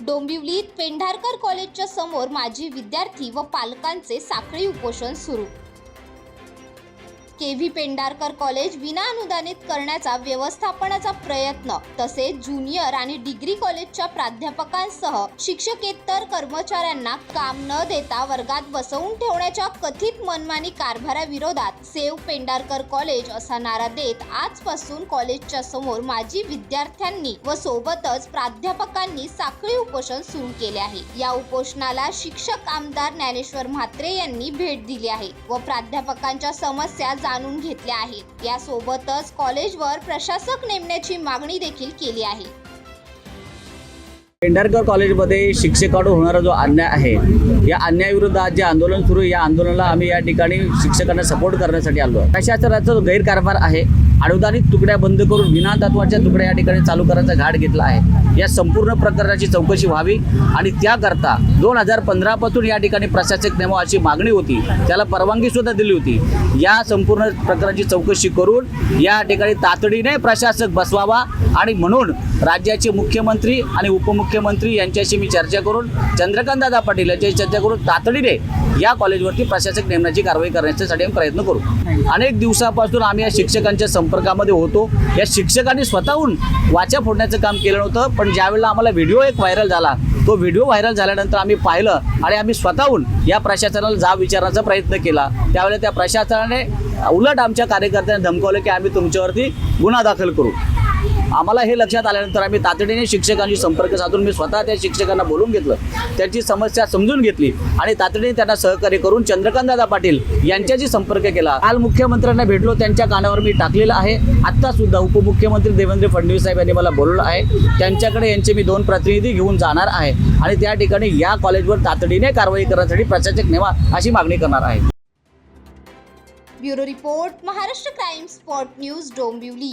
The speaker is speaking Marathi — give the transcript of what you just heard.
डोंबिवलीत पेंढारकर कॉलेजच्या समोर माजी विद्यार्थी व पालकांचे साखळी उपोषण सुरू. के व्ही पेंडारकर कॉलेज विनाअनुदानित करण्याचा व्यवस्थापनाचा प्रयत्न तसेच ज्युनियर आणि डिग्री कॉलेजच्या प्राध्यापकांसह शिक्षकेतर कर्मचाऱ्यांना काम न देता वर्गात बसवून ठेवण्याच्या कथित मनमानी कारभाराविरोधात सेव पेंडारकर कॉलेज असा नारा देत आजपासून कॉलेजच्या समोर माजी विद्यार्थ्यांनी व सोबतच प्राध्यापकांनी साखळी उपोषण सुरू केले आहे. या उपोषणाला शिक्षक आमदार ज्ञानेश्वर म्हात्रे यांनी भेट दिली आहे व प्राध्यापकांच्या समस्या जाणून घेतल्या आहेत यासोबतच कॉलेजवर प्रशासक नेमण्याची मागणी देखील केली आहे. पेंढारकर कॉलेजमध्ये शिक्षकाकडून होणारा जो अन्याय आहे या अन्यायाविरुद्ध आज जे आंदोलन सुरू या आंदोलनाला आम्ही या ठिकाणी शिक्षकांना सपोर्ट करण्यासाठी आलो आहे प्रशासनाचा जो गैरकारभार आहे अनुदानित तुकड्या बंद करून विनातत्वाच्या तुकड्या या ठिकाणी चालू करायचा घाट घेतला आहे. या संपूर्ण प्रकरणाची चौकशी व्हावी आणि त्याकरता दोन हजार पंधरापासून या ठिकाणी प्रशासक नेमावा अशी मागणी होती. त्याला परवानगी सुद्धा दिली होती. या संपूर्ण प्रकरणाची चौकशी करून या ठिकाणी तातडीने प्रशासक बसवावा आणि म्हणून राज्याचे मुख्यमंत्री आणि उपमुख्यमंत्री यांच्याशी मी चर्चा करून चंद्रकांतदादा पाटील यांच्याशी चर्चा करून तातडीने या कॉलेजवरती प्रशासक नेमण्याची कारवाई करण्यासाठी आम्ही प्रयत्न करू. अनेक दिवसापासून आम्ही या शिक्षकांच्या संपर्कामध्ये होतो. या शिक्षकांनी स्वतःहून वाचा फोडण्याचं काम केलं नव्हतं पण ज्यावेळेला आम्हाला व्हिडिओ एक व्हायरल झाला तो व्हिडिओ व्हायरल झाल्यानंतर आम्ही पाहिलं आणि आम्ही स्वतःहून या प्रशासनाला जाब विचारण्याचा प्रयत्न केला. त्यावेळेला त्या प्रशासनाने उलट आमच्या कार्यकर्त्यांना धमकावलं की आम्ही तुमच्यावरती गुन्हा दाखल करू. आम्हाला हे लक्षात आल्यानंतर आम्ही तातडीने शिक्षकांशी संपर्क साधून मी स्वतः त्या शिक्षकांना बोलून घेतलं. त्यांची समस्या समजून घेतली आणि तातडीने त्यांना सहकार्य करून चंद्रकांतदादा पाटील यांच्याशी संपर्क केला. काल मुख्यमंत्र्यांना भेटलो त्यांच्या कानावर मी टाकलेलं आहे. आत्तासुद्धा उपमुख्यमंत्री देवेंद्र फडणवीस साहेब यांनी मला बोलवलं आहे. त्यांच्याकडे यांचे मी दोन प्रतिनिधी घेऊन जाणार आहे आणि त्या ठिकाणी या कॉलेजवर तातडीने कारवाई करण्यासाठी प्रशासक नेमा अशी मागणी करणार आहे. Bureau report Maharashtra crime spot news Dombivli.